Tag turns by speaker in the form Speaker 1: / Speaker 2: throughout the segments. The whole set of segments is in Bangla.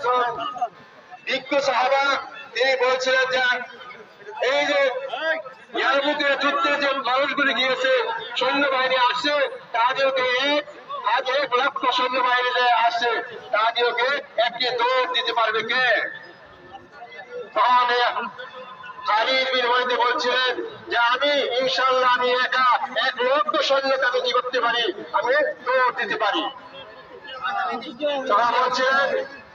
Speaker 1: একজন বিজ্ঞ সাহাবা তিনি বলছিলেন যে, এই যে যুদ্ধে যে মানুষগুলি গিয়েছে, সৈন্যবাহিনী আসছে, তাদেরকে আজ এক লক্ষ সৈন্যবাহিনী যে আসছে, তাদেরকে একটি দৌড় দিতে পারবে কে? আমি দৌড় দিতে পারি। বলছিলেন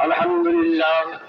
Speaker 1: الحمد لله